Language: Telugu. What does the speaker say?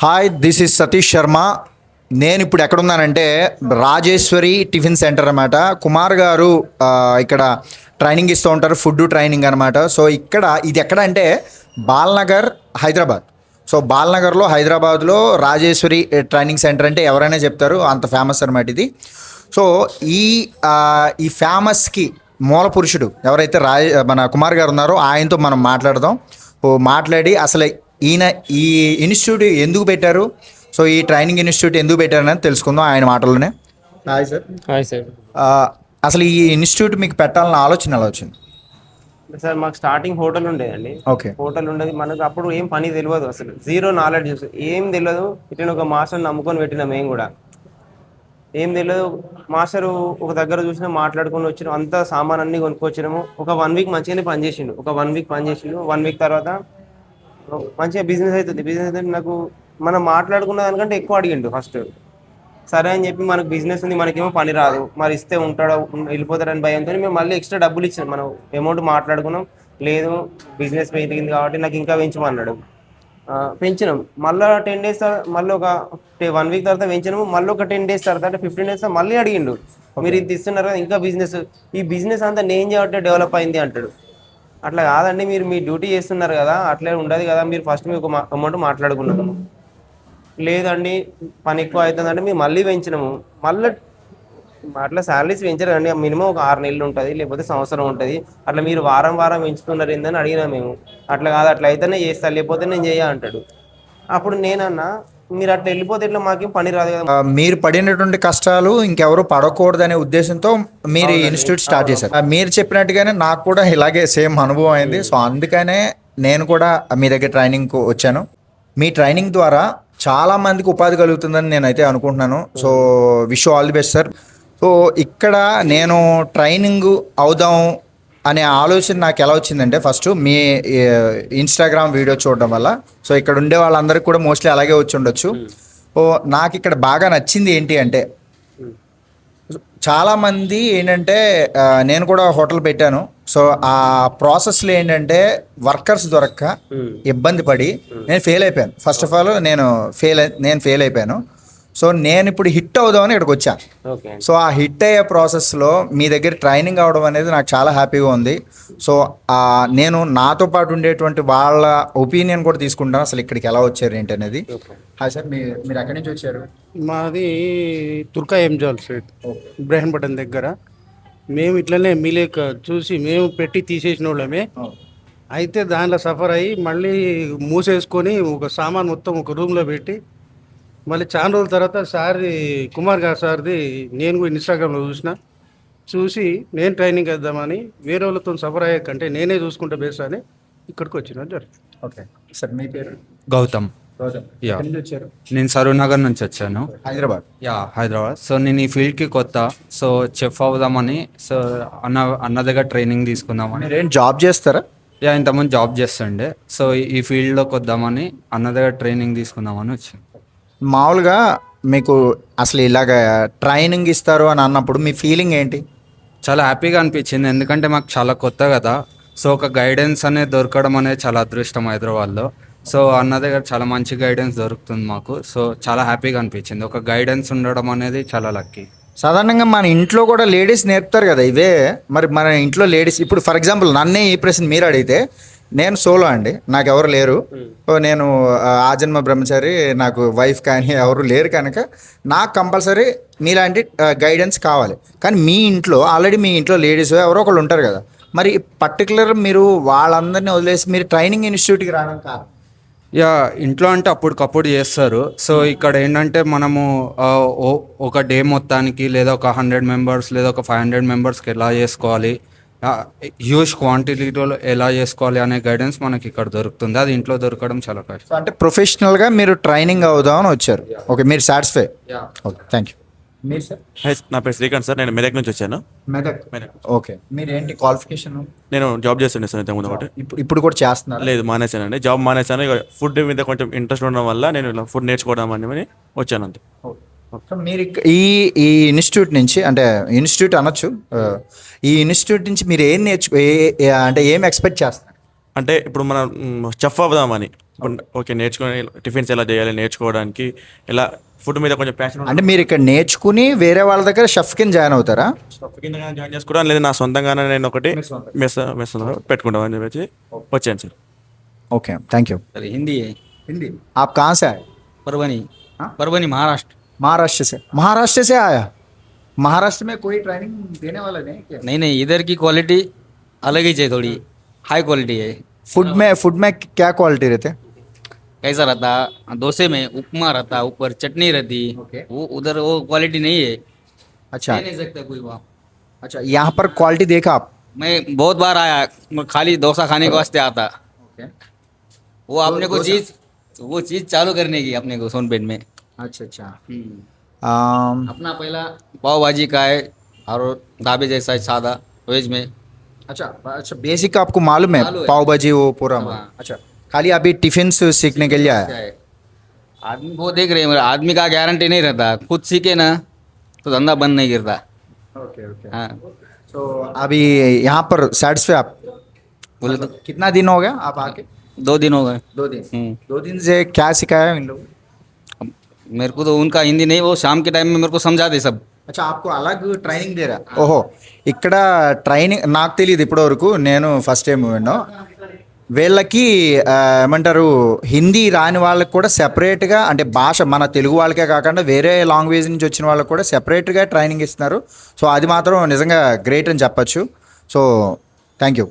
Hi this is Satish Sharma నేను ఇప్పుడు ఎక్కడున్నానంటే రాజేశ్వరి టిఫిన్ సెంటర్ అనమాట కుమార్ గారు ఇక్కడ ట్రైనింగ్ ఇస్తూ ఉంటారు ఫుడ్ ట్రైనింగ్ అనమాట సో ఇక్కడ ఇది ఎక్కడ అంటే బాల్నగర్ హైదరాబాద్. సో బాల్నగర్లో హైదరాబాద్లో రాజేశ్వరి ట్రైనింగ్ సెంటర్ అంటే ఎవరైనా చెప్తారు అంత ఫేమస్ అనమాట ఇది. సో ఈ ఈ ఫేమస్కి మూల పురుషుడు ఎవరైతే రాజ మన కుమార్ గారు ఉన్నారో ఆయనతో మనం మాట్లాడదాం. ఓ మాట్లాడి అసలు ఈయన ఈ ఇన్స్టిట్యూట్ ఎందుకు పెట్టారు? సో ఈ ట్రైనింగ్ ఇన్స్టిట్యూట్ ఎందుకు పెట్టారని తెలుసుకుందాం ఆయన మాటల్లోనే. Hi sir. Hi sir. అసలు ఈ ఇన్స్టిట్యూట్ మీకు పెట్టాలన్న ఆలోచన ఎలా వచ్చింది? సార్ మాకు స్టార్టింగ్ హోటల్ ఉండేదండి ఓకే. హోటల్ ఉండేది. మనకు అప్పుడు ఏం పని తెలియదు అసలు. జీరో నాలెడ్జ్ ఏం తెలియదు. ఇట్లా ఒక మాస్టర్ నమ్ముకొని పెట్టినాం మేము కూడా. ఏం తెలియదు. మాస్టర్ ఒక దగ్గర చూసినా మాట్లాడుకొని వచ్చిన. అంత సామాన్ అన్ని కొనుక్కొచ్చినాము. ఒక వన్ వీక్ మంచిగానే పని చేసిండు ఒక వన్ వీక్ పని చేసిండు వన్ వీక్ తర్వాత మంచిగా బిజినెస్ అవుతుంది. బిజినెస్ అయితే నాకు మనం మాట్లాడుకున్న దానికంటే ఎక్కువ అడిగిండు ఫస్ట్ సరే అని చెప్పి మనకు బిజినెస్ ఉంది మనకేమో పని రాదు. మరి ఇస్తే ఉంటాడో వెళ్ళిపోతాడని భయంతో మేము మళ్ళీ ఎక్స్ట్రా డబ్బులు ఇచ్చినాం. మనం అమౌంట్ మాట్లాడుకున్నాం. లేదు బిజినెస్ పెరిగింది కాబట్టి నాకు ఇంకా పెంచమన్నాడు. పెంచినాం. మళ్ళీ టెన్ డేస్ మళ్ళీ ఒక వన్ వీక్ తర్వాత పెంచినాము. మళ్ళీ ఒక టెన్ డేస్ తర్వాత అంటే ఫిఫ్టీన్ డేస్ మళ్ళీ అడిగిండు. మీరు ఇంత ఇస్తున్నారు కదా ఇంకా బిజినెస్ ఈ బిజినెస్ అంతా నేను చేయబట్టే డెవలప్ అయింది అంటాడు. అట్లా కాదండి మీరు మీ డ్యూటీ చేస్తున్నారు కదా అట్లే ఉండదు కదా మీరు ఫస్ట్ మీకు అమౌంట్ మాట్లాడుకున్నాము. లేదండి పని ఎక్కువ అవుతుందంటే మేము మళ్ళీ పెంచినాము. మళ్ళీ అట్లా శాలరీస్ పెంచారు అండి మినిమం ఒక ఆరు నెలలు ఉంటుంది లేకపోతే సంవత్సరం ఉంటుంది. అట్లా మీరు వారం వారం పెంచుతున్నారు ఏందని అడిగినా మేము. అట్లా కాదు అట్లా అయితేనే చేస్తా లేకపోతే నేను చేయ అంటాడు. అప్పుడు నేనన్నా మీరు అట్లా వెళ్ళిపోతే ఇట్లా మాకేం పని రాదు కదా. మీరు పడినటువంటి కష్టాలు ఇంకెవరు పడకూడదనే ఉద్దేశంతో మీరు ఈ ఇన్స్టిట్యూట్ స్టార్ట్ చేశారు. మీరు చెప్పినట్టుగానే నాకు కూడా ఇలాగే సేమ్ అనుభవం అయింది. సో అందుకనే నేను కూడా మీ దగ్గర ట్రైనింగ్ వచ్చాను. మీ ట్రైనింగ్ ద్వారా చాలా మందికి ఉపాధి కలుగుతుందని నేనైతే అనుకుంటున్నాను. So wish all the best sir so ఇక్కడ నేను ట్రైనింగ్ అవుదాం అనే ఆలోచన నాకు ఎలా వచ్చిందంటే ఫస్ట్ మీ ఇన్స్టాగ్రామ్ వీడియో చూడడం వల్ల. సో ఇక్కడ ఉండే వాళ్ళందరికీ కూడా మోస్ట్లీ అలాగే వచ్చి ఉండొచ్చు. ఓ నాకు ఇక్కడ బాగా నచ్చింది ఏంటి అంటే చాలా మంది ఏంటంటే నేను కూడా హోటల్ పెట్టాను. సో ఆ ప్రాసెస్లో ఏంటంటే వర్కర్స్ దొరక్క ఇబ్బంది పడి నేను ఫెయిల్ అయిపోయాను. ఫస్ట్ ఆఫ్ ఆల్ నేను ఫెయిల్ నేను ఫెయిల్ అయిపోయాను. సో నేను ఇప్పుడు హిట్ అవుదామని ఇక్కడికి వచ్చాను ఓకే. సో ఆ హిట్ అయ్యే ప్రాసెస్లో మీ దగ్గర ట్రైనింగ్ అవడం అనేది నాకు చాలా హ్యాపీగా ఉంది. సో ఆ, నేను నాతో పాటు ఉండేటువంటి వాళ్ళ ఒపీనియన్ కూడా తీసుకుంటాను. అసలు ఇక్కడికి ఎలా వచ్చారు ఏంటి అనేది. హాయ్ సార్ మీ మీరు ఎక్కడి నుంచి వచ్చారు? మాది తుర్కా ఎంజాల్ స్ట్రీట్ ఇబ్రాహీంపట్నం దగ్గర. మేము ఇట్లనే మిలేక చూసి మేము పెట్టి తీసేసిన వాళ్ళమే. అయితే దానిలో సఫర్ అయ్యి మళ్ళీ మూసేసుకొని ఒక సామాన్ మొత్తం ఒక రూమ్లో పెట్టి మళ్ళీ చాలా రోజుల తర్వాత సార్ది కుమార్ గారు సార్ది నేను కూడా ఇన్స్టాగ్రామ్లో చూసిన. చూసి నేను ట్రైనింగ్ ఇద్దామని వేరే వాళ్ళతో సఫర్ అయ్యే కంటే నేనే చూసుకుంటే బెస్ట్ అని ఇక్కడికి వచ్చిన జరిగింది. ఓకే. సార్ మీ పేరు? గౌతమ్. యా. నేను సరూర్ నగర్ నుంచి వచ్చాను. హైదరాబాద్. యా హైదరాబాద్. సో నేను ఈ ఫీల్డ్కి కొత్త. సో చెఫ్ అవుదామని సో అన్న అన్న దగ్గర ట్రైనింగ్ తీసుకుందామని. మీరు ఏం జాబ్ చేస్తారా? యా ఇంతకుముందు జాబ్ చేస్తుండే. సో ఈ ఫీల్డ్లోకి వద్దామని అన్న దగ్గర ట్రైనింగ్ తీసుకుందామని వచ్చాను. మామూలుగా మీకు అసలు ఇలాగ ట్రైనింగ్ ఇస్తారు అని అన్నప్పుడు మీ ఫీలింగ్ ఏంటి? చాలా హ్యాపీగా అనిపించింది. ఎందుకంటే మాకు చాలా కొత్త కదా. సో ఒక గైడెన్స్ అనేది దొరకడం అనేది చాలా అదృష్టం హైదరాబాద్లో. సో అన్న దగ్గర చాలా మంచి గైడెన్స్ దొరుకుతుంది మాకు. సో చాలా హ్యాపీగా అనిపించింది. ఒక గైడెన్స్ ఉండడం అనేది చాలా లక్కీ సాధారణంగా మన ఇంట్లో కూడా లేడీస్ నేర్పుతారు కదా ఇవే. మరి మన ఇంట్లో లేడీస్ ఇప్పుడు ఫర్ ఎగ్జాంపుల్ నన్నే ఈ ప్రశ్న మీరు అడిగితే నేను సోలో అండి నాకు ఎవరు లేరు నేను ఆ, ఆజన్మ బ్రహ్మచారి నాకు వైఫ్ కానీ ఎవరు లేరు కనుక నాకు కంపల్సరీ మీలాంటి గైడెన్స్ కావాలి. కానీ మీ ఇంట్లో ఆల్రెడీ మీ ఇంట్లో లేడీస్ ఎవరో ఒకళ్ళు ఉంటారు కదా. మరి పర్టికులర్ మీరు వాళ్ళందరినీ వదిలేసి మీరు ట్రైనింగ్ ఇన్స్టిట్యూట్కి రావడం కారణం? యా ఇంట్లో అంటే అప్పటికప్పుడు చేస్తారు. సో ఇక్కడ ఏంటంటే మనము ఒక డే మొత్తానికి లేదా ఒక హండ్రెడ్ మెంబర్స్ లేదా ఒక ఫైవ్ హండ్రెడ్ మెంబర్స్కి ఎలా చేసుకోవాలి హ్యూజ్ క్వాంటిటీలో ఎలా చేసుకోవాలి అనే గైడెన్స్ మనకి ఇక్కడ దొరుకుతుంది. అది ఇంట్లో దొరకడం చాలా కష్టం. అంటే ప్రొఫెషనల్గా మీరు ట్రైనింగ్ అవుదామని వచ్చారు. ఓకే మీరు సాటిస్ఫై ఓకే థ్యాంక్ యూ మీరు సార్? నా పేరు శ్రీకాంత్ సార్. నేను మెదక్ నుంచి వచ్చాను. మెదక్. మెదక్. ఓకే మీరు ఏంటి క్వాలిఫికేషన్ నేను జాబ్ చేస్తుండే సార్ ఇంతకుముందు ఒకటి. ఇప్పుడు ఇప్పుడు కూడా చేస్తున్నారు? లేదు మానేశానండి. జాబ్ మానేశాను. ఇక ఫుడ్ మీద కొంచెం ఇంట్రెస్ట్ ఉండడం వల్ల నేను ఇలా ఫుడ్ నేర్చుకోవడం అని వచ్చాను అంతే. మీరు ఈ ఈ ఇన్స్టిట్యూట్ నుంచి అంటే ఇన్స్టిట్యూట్ అనొచ్చు ఈ ఇన్స్టిట్యూట్ నుంచి మీరు ఏం నేర్చు అంటే ఏం ఎక్స్పెక్ట్ చేస్తారు అంటే ఇప్పుడు మనం చెఫ్ అవుదామని. ఓకే నేర్చుకుని టిఫిన్స్ ఎలా చేయాలి నేర్చుకోవడానికి ఎలా ఫుడ్ మీద కొంచెం ప్యాషన్ అంటే మీరు ఇక్కడ నేర్చుకుని వేరే వాళ్ళ దగ్గర షెఫ్ కింద జాయిన్ అవుతారా? షెఫ్ కింద జాయిన్ చేసుకోవడం లేదా నా సొంతంగానే నేను ఒకటి మెస్ మెస్ పెట్టుకుంటాం అని చెప్పేసి వచ్చాను sir. Okay thank you Hindi Hindi. ఆప్ కాన్ సార్ పర్వని మహారాష్ట్ర. महाराष्ट्र से। महाराष्ट्र से आया। महाराष्ट्र में कोई ट्रेनिंग देने वाला नहीं क्या? नहीं नहीं इधर की क्वालिटी अलग ही चाहिए थोड़ी। हाई क्वालिटी है। फ़ूड में फ़ूड में क्या क्वालिटी रहते? कैसा रहता? डोसे में उपमा रहता ऊपर चटनी रहती। वो उधर वो क्वालिटी नहीं है। अच्छा। नहीं सकता कोई वहाँ। अच्छा यहाँ पर क्वालिटी देखा आप? मैं बहुत बार आया मैं खाली डोसा खाने के वास्ते आता। वो अपने को चीज़ वो चीज़ चालू करने की अपने को सोनपेट में। अच्छा अच्छा। हम्म। आम, अपना पहला पाव भाजी का है और ढाबे जैसा है सादा वेज में। अच्छा अच्छा। बेसिक आपको मालूम है। पाव भाजी वो पूरा हाँ। अच्छा खाली अभी टिफ़िन सीखने के लिए आया आदमी वो देख रहे हैं आदमी का गारंटी नहीं रहता। खुद सीखे ना तो धंधा बंद नहीं गिरता ओके ओके। हाँ। तो अभी यहाँ पर सेटिस्फाई आप बोले तो कितना दिन हो गया आप आके? दो दिन हो गए। दो दिन। हम्म। दो दिन से क्या सिखाया इन लोग मेरे को तो उनका हिंदी नहीं वो शाम के टाइम में मेरे को समझाते सब అచ్చా ఆప్కో అలాగ్ ట్రైనింగ్ దేరా ఓహో ఇక్కడ ట్రైనింగ్ నాకు తెలియదు ఇప్పటివరకు నేను ఫస్ట్ టైం విన్నాను వీళ్ళకి ఆ, ఏమంటారు హిందీ రాని వాళ్ళకి కూడా సెపరేట్గా అంటే భాష మన తెలుగు వాళ్ళకే కాకుండా వేరే లాంగ్వేజ్ నుంచి వచ్చిన వాళ్ళకి కూడా సెపరేట్గా ట్రైనింగ్ ఇస్తున్నారు సో అది మాత్రం నిజంగా గ్రేట్ అని చెప్పచ్చు సో థ్యాంక్ యూ